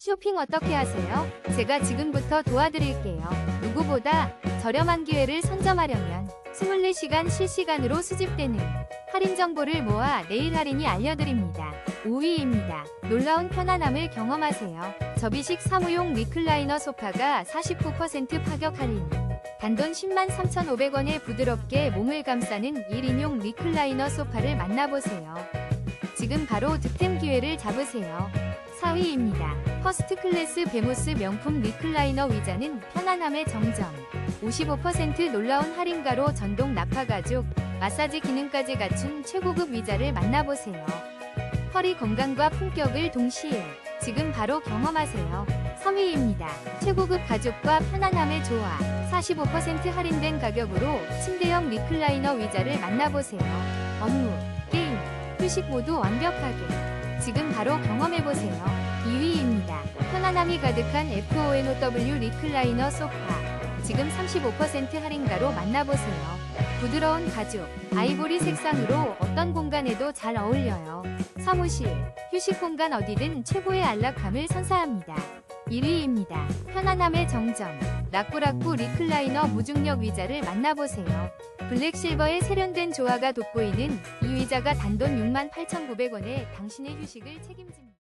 쇼핑 어떻게 하세요? 제가 지금부터 도와드릴게요. 누구보다 저렴한 기회를 선점하려면 24시간 실시간으로 수집되는 할인 정보를 모아 내일 할인이 알려드립니다. 5위입니다. 놀라운 편안함을 경험하세요. 접이식 사무용 리클라이너 소파가 49% 파격 할인. 단돈 10만 3,500원에 부드럽게 몸을 감싸는 1인용 리클라이너 소파를 만나보세요. 지금 바로 득템 기회를 잡으세요. 4위입니다. 퍼스트 클래스 베모스 명품 리클라이너 의자는 편안함의 정점. 55% 놀라운 할인가로 전동 낙하 가죽, 마사지 기능까지 갖춘 최고급 의자를 만나보세요. 허리 건강과 품격을 동시에 지금 바로 경험하세요. 3위입니다. 최고급 가죽과 편안함의 조화. 45% 할인된 가격으로 침대형 리클라이너 의자를 만나보세요. 업무, 게임, 휴식 모두 완벽하게. 바로 경험해보세요. 2위입니다. 편안함이 가득한 FONOW 리클라이너 소파. 지금 35% 할인가로 만나보세요. 부드러운 가죽, 아이보리 색상으로 어떤 공간에도 잘 어울려요. 사무실, 휴식 공간 어디든 최고의 안락함을 선사합니다. 1위입니다. 편안함의 정점. 라꾸라꾸 리클라이너 무중력 의자를 만나보세요. 블랙실버의 세련된 조화가 돋보이는 이 의자가 단돈 68,900원에 당신의 휴식을 책임집니다.